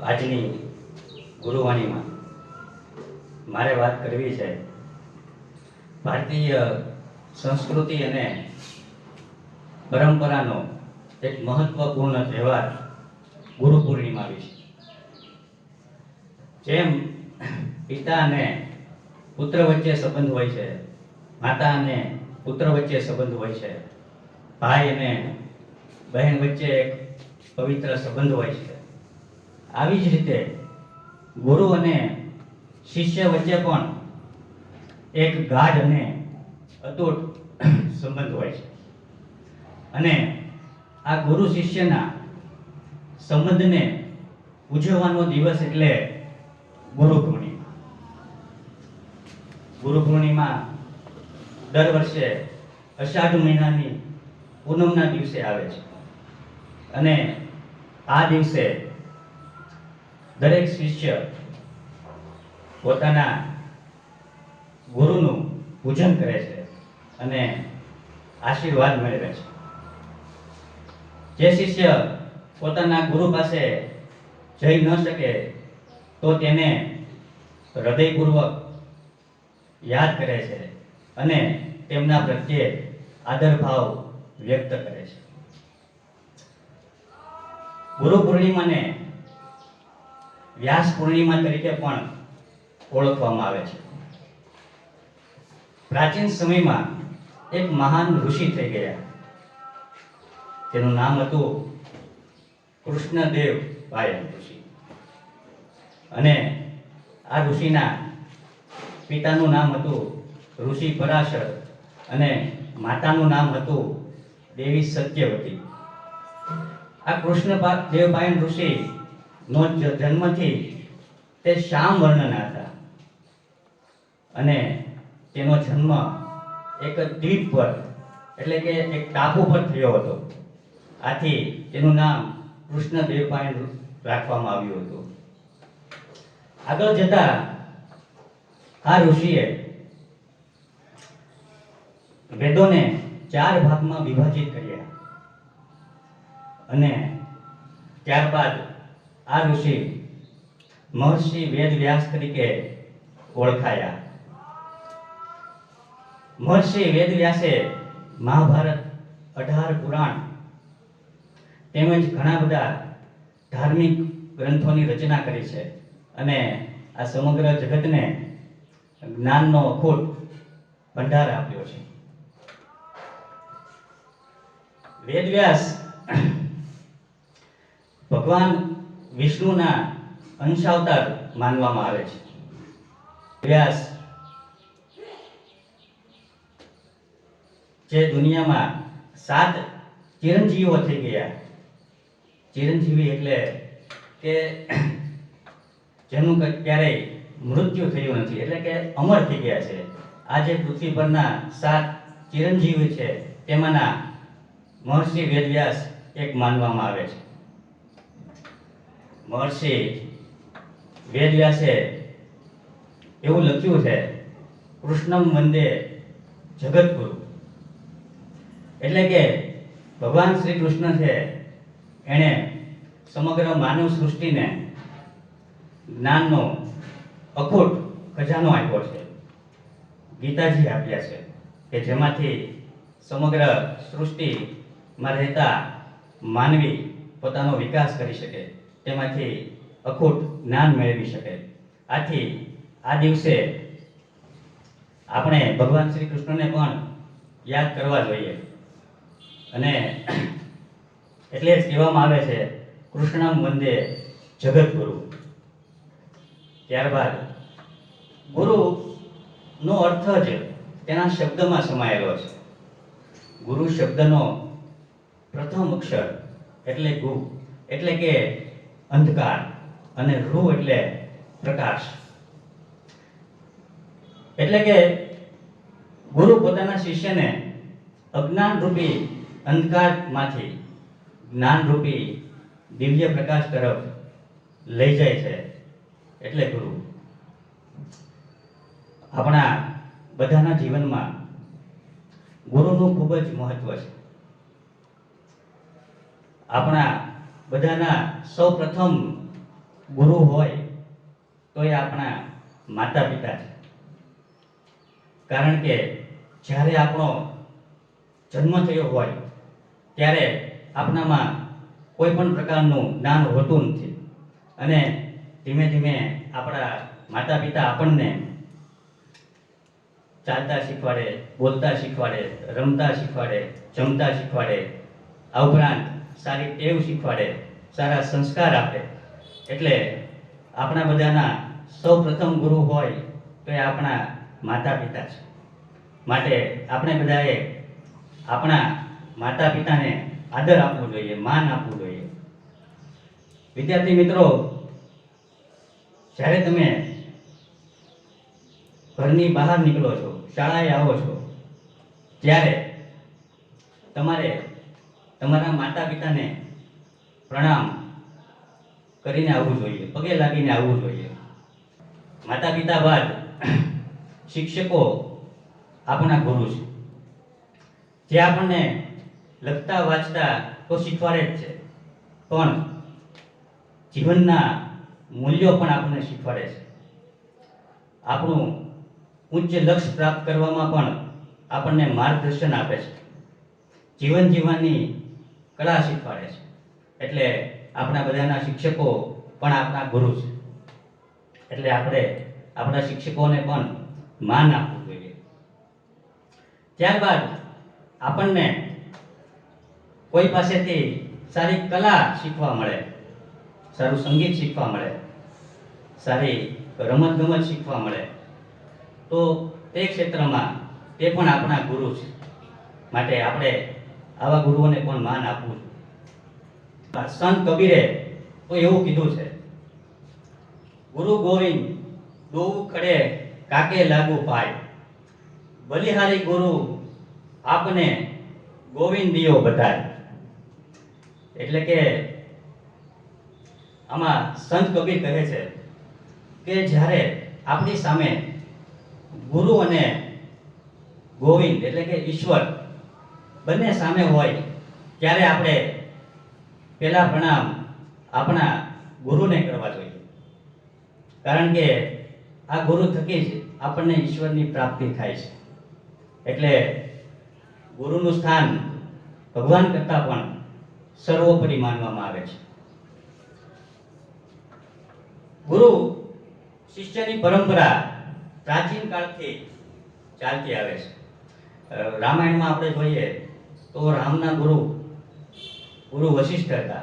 આજની ગુરુવાણીમાં મારે વાત કરવી છે ભારતીય સંસ્કૃતિ અને પરંપરાનો એક મહત્વપૂર્ણ તહેવાર ગુરુ પૂર્ણિમા વિશે જેમ પિતા અને પુત્ર વચ્ચે સંબંધ હોય છે, માતા અને પુત્ર વચ્ચે સંબંધ હોય છે, ભાઈ અને બહેન વચ્ચે એક પવિત્ર સંબંધ હોય છે. આવી જ રીતે ગુરુ અને શિષ્ય વચ્ચે પણ એક ગાઢ અને અતૂટ સંબંધ હોય છે. અને આ ગુરુ શિષ્યના સંબંધને ઉજવવાનો દિવસ એટલે ગુરુ પૂર્ણિમા. ગુરુ પૂર્ણિમા દર વર્ષે અષાઢ મહિનાની પૂનમના દિવસે આવે છે. અને આ દિવસે દરેક શિષ્ય પોતાના ગુરુનું પૂજન કરે છે અને આશીર્વાદ મેળવે છે. જે શિષ્ય પોતાના ગુરુ પાસે જઈ ન શકે તો તેને હૃદયપૂર્વક યાદ કરે છે અને તેમના પ્રત્યે આદર ભાવ વ્યક્ત કરે છે. ગુરુ પૂર્ણિમાને વ્યાસ પૂર્ણિમા તરીકે પણ ઓળખવામાં આવે છે. પ્રાચીન સમયમાં એક મહાન ઋષિ થઈ ગયા. તેનું નામ હતું કૃષ્ણદેવ પાયન ઋષિ. અને આ ઋષિના પિતાનું નામ હતું ઋષિ પરાશર અને માતાનું નામ હતું દેવી સત્યવતી. આ કૃષ્ણ દેવપાયન ઋષિ નો જન્મથી તે શ્યામ વર્ણના હતા. અને તેનો જન્મ એક દ્વીપ પર, એટલે કે એક ટાપુ પર થયો હતો. આથી તેનું નામ કૃષ્ણ દેવપાયન રાખવામાં આવ્યું હતું. આગળ જતા આ ઋષિએ વેદોને ચાર ભાગમાં વિભાજિત કર્યા. અને ત્યારબાદ આ ઋષિ મહર્ષિ વેદ વ્યાસ તરીકે ઓળખાયા. મહર્ષિ વેદ વ્યાસે મહાભારત, અઢાર પુરાણ તેમજ ઘણા બધા ધાર્મિક ગ્રંથોની રચના કરી છે અને આ સમગ્ર જગતને જ્ઞાનનો અખૂટ ભંડાર આપ્યો છે. વેદવ્યાસ ભગવાન વિષ્ણુના અંશાવતાર માનવામાં આવે છે. વ્યાસ, જે દુનિયામાં સાત ચિરંજીવીઓ થઈ ગયા. ચિરંજીવી એટલે કે જેનું ક્યારેય મૃત્યુ થયું નથી, એટલે કે અમર થઈ ગયા છે. આ જે પૃથ્વી પરના સાત ચિરંજીવી છે, તેમાંના મહર્ષિ વેદવ્યાસ એક માનવામાં આવે છે. મહર્ષિ વેદવ્યાસે એવું લખ્યું છે, કૃષ્ણમ વંદે જગતગુરુ એટલે કે ભગવાન શ્રી કૃષ્ણ છે, એણે સમગ્ર માનવ સૃષ્ટિને જ્ઞાનનો અખૂટ ખજાનો આપ્યો છે. ગીતાજી આપ્યા છે કે જેમાંથી સમગ્ર સૃષ્ટિમાં રહેતા માનવી પોતાનો વિકાસ કરી શકે. તેમાંથી અખૂટ જ્ઞાન મેળવી શકે. આથી આ દિવસે આપણે ભગવાન શ્રી કૃષ્ણને પણ યાદ કરવા જોઈએ. અને એટલે જ કહેવામાં આવે છે, કૃષ્ણમ વંદે જગતગુરુ ત્યારબાદ ગુરુ નો અર્થ જ તેના શબ્દમાં સમાયેલો છે. ગુરુ શબ્દનો પ્રથમ અક્ષર એટલે ગુ. એટલે કે અંધકાર અને રૂ એટલે પ્રકાશ. એટલે કે ગુરુ પોતાના શિષ્યને અજ્ઞાન રૂપી અંધકારમાંથી જ્ઞાન રૂપી દિવ્ય પ્રકાશ તરફ લઈ જાય છે એટલે ગુરુ. આપણા બધાના જીવનમાં ગુરુનું ખૂબ જ મહત્વ છે. આપણા બધાના સૌ પ્રથમ ગુરુ હોય તો એ આપણા માતા પિતા છે. કારણ કે જ્યારે આપણો જન્મ થયો હોય, ત્યારે આપણામાં કોઈ પણ પ્રકારનું જ્ઞાન હોતું નથી. અને ધીમે ધીમે આપણા માતા પિતા આપણને ચાલતા શીખવાડે, બોલતા શીખવાડે, રમતા શીખવાડે, જમતા શીખવાડે, આ ઉપરાંત સારી ટેવ શીખવાડે, સારા સંસ્કાર આપે. એટલે આપણા બધાના સૌ પ્રથમ ગુરુ હોય તો એ આપણા માતા પિતા છે. માટે આપણે બધાએ આપણા માતા પિતાને આદર આપવો જોઈએ, માન આપવું જોઈએ. વિદ્યાર્થી મિત્રો, જ્યારે તમે ઘરની બહાર નીકળો છો, શાળાએ આવો છો, ત્યારે તમારે તમારા માતા પિતાને પ્રણામ કરીને આવવું જોઈએ, પગે લાગીને આવવું જોઈએ. માતા પિતા બાદ શિક્ષકો આપણા ગુરુ છે. જે આપણને લખતા, વાંચતા તો શીખવાડે જ છે. પણ જીવનના મૂલ્યો પણ આપણને શીખવાડે છે. આપણું ઉચ્ચ લક્ષ્ય પ્રાપ્ત કરવામાં પણ આપણને માર્ગદર્શન આપે છે. જીવન જીવવાની કળા શીખવાડે છે. એટલે આપણા બધાના શિક્ષકો પણ આપણા ગુરુ છે. એટલે આપણે આપણા શિક્ષકોને પણ માન આપવું જોઈએ. ત્યારબાદ આપણને કોઈ પાસેથી સારી કલા શીખવા મળે, સારું સંગીત શીખવા મળે, સારી રમત ગમત શીખવા મળે, તો તે ક્ષેત્રમાં તે પણ આપણા ગુરુ છે. માટે આપણે આવા ગુરુઓને પણ માન આપવું જોઈએ સંત કબીરે તો એવું કીધું છે, ગુરુ ગોવિંદ દોવું ખડે કાકે લાગુ પાય. બલિહારી ગુરુ આપને ગોવિંદીઓ બતાય એટલે કે આમાં સંત કબીર કહે છે કે જ્યારે આપણી સામે ગુરુ અને ગોવિંદ, એટલે કે ઈશ્વર બંને સામે હોય, ત્યારે આપણે પહેલા પ્રણામ આપણા ગુરુને કરવા જોઈએ. કારણ કે આ ગુરુ થકી જ આપણને ઈશ્વરની પ્રાપ્તિ થાય છે. એટલે ગુરુનું સ્થાન ભગવાન કરતાં પણ સર્વોપરી માનવામાં આવે છે. ગુરુ શિષ્યની પરંપરા પ્રાચીન કાળથી ચાલતી આવે છે. રામાયણમાં આપણે જોઈએ તો રામના ગુરુ ગુરુ વશિષ્ઠ હતા.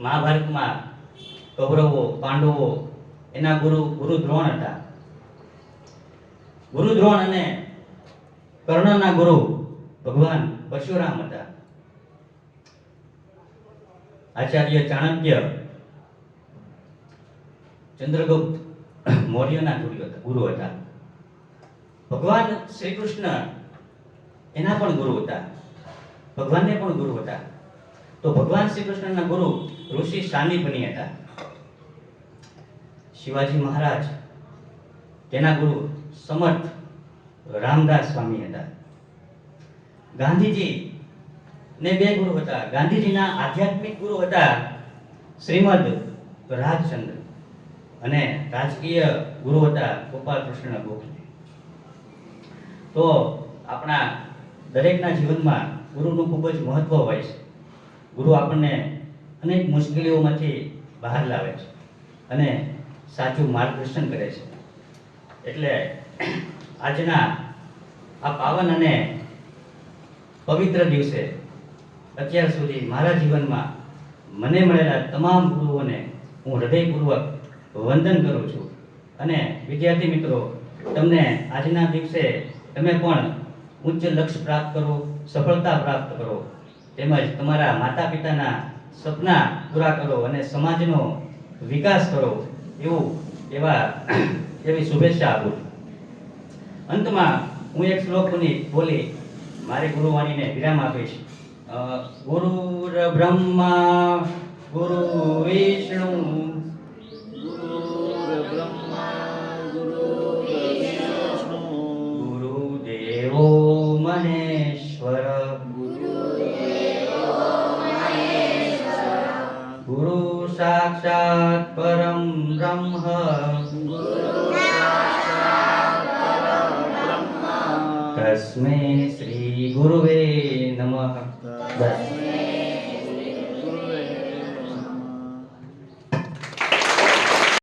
મહાભારતમાં કૌરવો, પાંડવો, એના ગુરુ ગુરુ દ્રોણ હતા. ગુરુ દ્રોણ અને કર્ણના ગુરુ ભગવાન પરશુરામ હતા. આચાર્ય ચાણક્ય ચંદ્રગુપ્ત, મૌર્યના ગુરુ હતા ગુરુ હતા. ભગવાન શ્રી કૃષ્ણ એના પણ ગુરુ હતા. ભગવાનને પણ ગુરુ હતા. તો ભગવાન શ્રી કૃષ્ણના ગુરુ ઋષિ સાંદીપની હતા. શિવાજી મહારાજ, તેના ગુરુ સમર્થ રામદાસ સ્વામી હતા. ગાંધીજી ને બે ગુરુ હતા. ગાંધીજીના આધ્યાત્મિક ગુરુ હતા શ્રીમદ રાજચંદ્ર અને રાજકીય ગુરુ હતા ગોપાલ કૃષ્ણ ગોખલે. તો આપણા દરેકના જીવનમાં ગુરુનું ખૂબ જ મહત્વ હોય છે. ગુરુ આપણને અનેક મુશ્કેલીઓમાંથી બહાર લાવે છે અને સાચું માર્ગદર્શન કરે છે. એટલે આજના આ પાવન અને પવિત્ર દિવસે અત્યાર સુધી મારા જીવનમાં મને મળેલા તમામ ગુરુઓને હું હૃદયપૂર્વક વંદન કરું છું. અને વિદ્યાર્થી મિત્રો, તમને આજના દિવસે તમે પણ ઉચ્ચ લક્ષ્ય પ્રાપ્ત કરો, સફળતા પ્રાપ્ત કરો. તેમજ તમારા માતા પિતાના સપના પૂરા કરો અને સમાજનો વિકાસ કરો એવું એવા એવી શુભેચ્છા આપું અંતમાં હું એક શ્લોકની બોલી મારી ગુરુવાણીને વિરામ આપીશ. ગુરુ બ્રહ્મા ગુરુ વિષ્ણુ गुरु साक्षात परम ब्रह्म। तस्मै श्री गुरुवे नमः।